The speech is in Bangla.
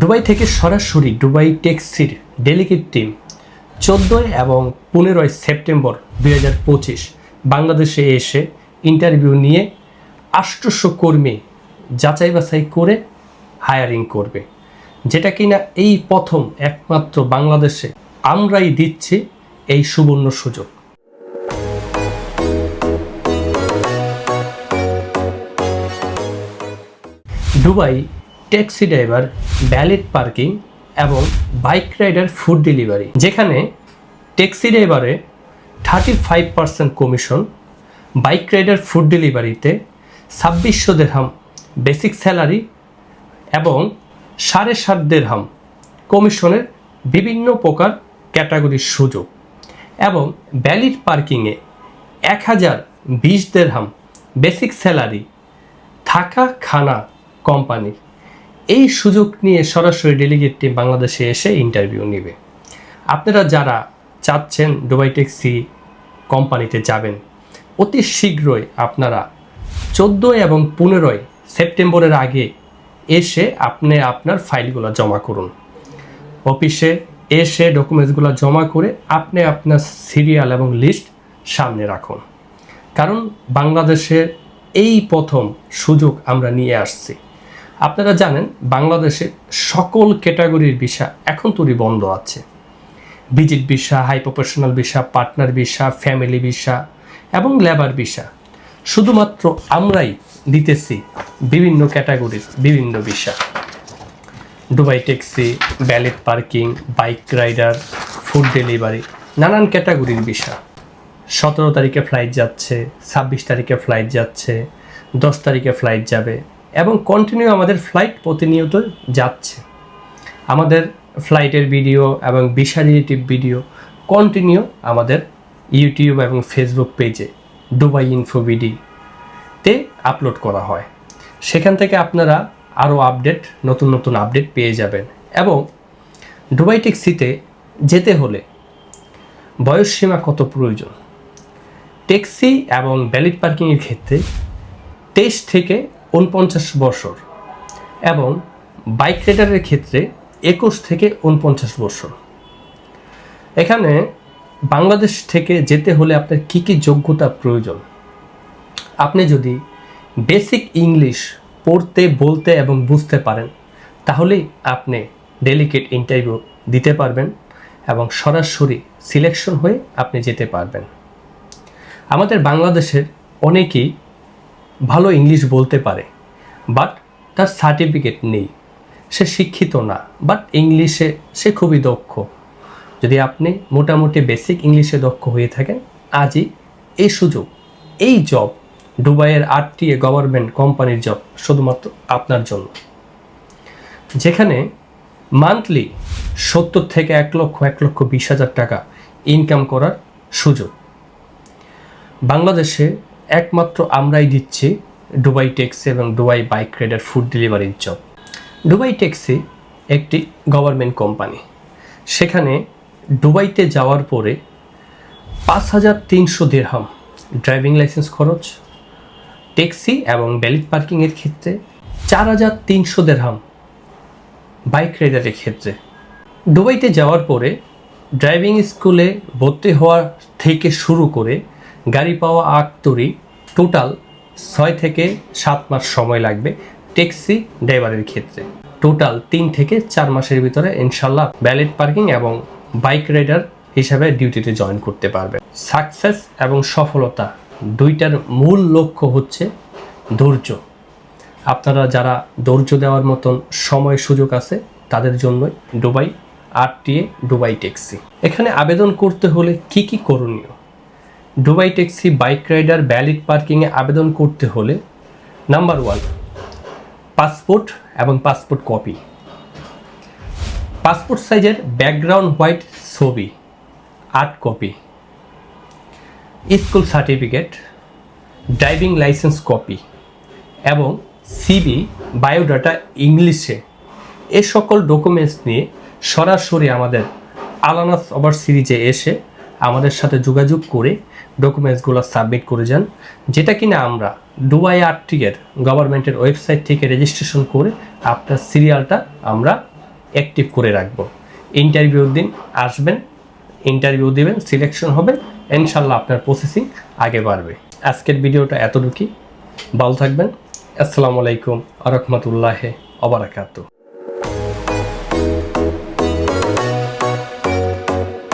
দুবাই থেকে সরাসরি দুবাই ট্যাক্সির ডেলিগেট টিম চোদ্দোই এবং পনেরোই সেপ্টেম্বর দুই হাজার পঁচিশ বাংলাদেশে এসে ইন্টারভিউ নিয়ে আষ্টশো কর্মী যাচাই বাছাই করে হায়ারিং করবে। যেটা কিনা এই প্রথম একমাত্র বাংলাদেশে আমরাই দিচ্ছি এই সুবর্ণ সুযোগ। Dubai taxi driver, valet parking এবং বাইক রাইডার ফুড ডেলিভারি, যেখানে ট্যাক্সি ড্রাইভারে thirty five percent commission bike rider food ডেলিভারিতে ছাব্বিশশো দেড়হাম বেসিক স্যালারি এবং সাড়ে সাত দেড়হাম কমিশনের বিভিন্ন প্রকার ক্যাটাগরির সুযোগ এবং ভ্যালিড পার্কিংয়ে এক হাজার বিশ দেড়হাম বেসিক স্যালারি থাকা খানা কোম্পানির। এই সুযোগ নিয়ে সরাসরি ডেলিগেট টিম বাংলাদেশে এসে ইন্টারভিউ নেবে। আপনারা যারা চাচ্ছেন দুবাই ট্যাক্সি কোম্পানিতে যাবেন, অতি শীঘ্রই আপনারা চোদ্দোই এবং পনেরোই সেপ্টেম্বরের আগে এসে আপনি আপনার ফাইলগুলো জমা করুন। অফিসে এসে ডকুমেন্টসগুলো জমা করে আপনি আপনার সিরিয়াল এবং লিস্ট সামনে রাখুন। কারণ বাংলাদেশে এই প্রথম সুযোগ আমরা নিয়ে আসছি। আপনারা জানেন বাংলাদেশে সকল ক্যাটাগরির ভিসা এখন তৈরি বন্ধ আছে। Visit visa, high professional visa, partner visa, family visa এবং লেবার ভিসা। শুধুমাত্র আমরাই দিতেছি বিভিন্ন ক্যাটাগরির বিভিন্ন visa. Dubai taxi valet parking, bike rider, food delivery, নানান ক্যাটাগরির ভিসা। সতেরো তারিখে ফ্লাইট যাচ্ছে, ছাব্বিশ তারিখে ফ্লাইট যাচ্ছে, দশ তারিখে ফ্লাইট যাবে এবং কন্টিনিউ আমাদের ফ্লাইট প্রতিনিয়ত যাচ্ছে। আমাদের ফ্লাইটের ভিডিও এবং ভিসা রিলেটিভ ভিডিও কন্টিনিউ আমাদের ইউটিউব এবং ফেসবুক পেজে দুবাই ইনফো তে আপলোড করা হয়। সেখান থেকে আপনারা আরও আপডেট নতুন নতুন আপডেট পেয়ে যাবেন এবং দুবাই ট্যাক্সিতে যেতে হলে বয়স সীমা কত প্রয়োজন? ট্যাক্সি এবং ভ্যালিড পার্কিংয়ের ক্ষেত্রে তেইশ থেকে উনপঞ্চাশ বছর এবং বাইক রাইডারের ক্ষেত্রে একুশ থেকে উনপঞ্চাশ বছর। এখানে বাংলাদেশ থেকে যেতে হলে আপনার কী কী যোগ্যতা প্রয়োজন? আপনি যদি বেসিক ইংলিশ পড়তে, বলতে এবং বুঝতে পারেন তাহলেই আপনি ডেলিকেট ইন্টারভিউ দিতে পারবেন এবং সরাসরি সিলেকশন হয়ে আপনি যেতে পারবেন। আমাদের বাংলাদেশের অনেকেই ভালো ইংলিশ বলতে পারে বাট তার সার্টিফিকেট নেই। সে শিক্ষিত না বাট ইংলিশে সে খুবই দক্ষ। যদি আপনি মোটামুটি বেসিক ইংলিশে দক্ষ হয়ে থাকেন, আজই এই সুযোগ, এই জব দুবাইয়ের আরটিএ গভর্নমেন্ট কোম্পানির জব শুধুমাত্র আপনার জন্য। যেখানে মান্থলি সত্তর থেকে এক লক্ষ এক লক্ষ বিশ হাজার টাকা ইনকাম করার সুযোগ। বাংলাদেশে একমাত্র আমরাই দিচ্ছি দুবাই ট্যাক্সি এবং দুবাই বাইক রাইডার ফুড ডেলিভারির জব। দুবাই ট্যাক্সি একটি গভর্নমেন্ট কোম্পানি। সেখানে দুবাইতে যাওয়ার পরে পাঁচ হাজার তিনশো দেড়হাম ড্রাইভিং লাইসেন্স খরচ, ট্যাক্সি এবং ভ্যালিড পার্কিংয়ের ক্ষেত্রে চার হাজার তিনশো দেড়হাম বাইক রাইডারের ক্ষেত্রে। দুবাইতে যাওয়ার পরে ড্রাইভিং স্কুলে ভর্তি হওয়ার থেকে শুরু করে গাড়ি পাওয়া আগ তরি টোটাল ছয় থেকে সাত মাস সময় লাগবে ট্যাক্সি ড্রাইভারের ক্ষেত্রে। টোটাল তিন থেকে চার মাসের ভিতরে ইনশাল্লাহ ব্যালেট পার্কিং এবং বাইক রাইডার হিসাবে ডিউটিতে জয়েন করতে পারবে। সাকসেস এবং সফলতা দুইটার মূল লক্ষ্য হচ্ছে ধৈর্য। আপনারা যারা ধৈর্য দেওয়ার মতন সময় সুযোগ আছে, তাদের জন্যই দুবাই আরটিএ দুবাই ট্যাক্সি। এখানে আবেদন করতে হলে কি কি করণীয়? Dubai taxi bike rider valet পার্কিংয়ে আবেদন করতে হলে নাম্বার ওয়ান, পাসপোর্ট এবং পাসপোর্ট কপি। পাসপোর্ট সাইজের ব্যাকগ্রাউন্ড হোয়াইট ছবি আট copy. School certificate, driving licence copy এবং সিবি, বায়োডাটা ইংলিশে। এ সকল ডকুমেন্টস নিয়ে সরাসরি আমাদের আলানাস ওভার সিরিজে এসে আমাদের সাথে যোগাযোগ করে ডকুমেন্টসগুলো সাবমিট করে যান। যেটা কিনা আমরা দুবাই আরটিএর গভর্নমেন্টের ওয়েবসাইট থেকে রেজিস্ট্রেশন করে আপনার সিরিয়ালটা আমরা অ্যাক্টিভ করে রাখব। ইন্টারভিউর দিন, আসবেন ইন্টারভিউ দেবেন সিলেকশন হবেন ইনশাল্লাহ আপনার প্রসেসিং আগে বাড়বে। আজকের ভিডিওটা এতটুকুই। ভালো থাকবেন। আসসালামু আলাইকুম আ রহমতুল্লাহ অবরাকাতু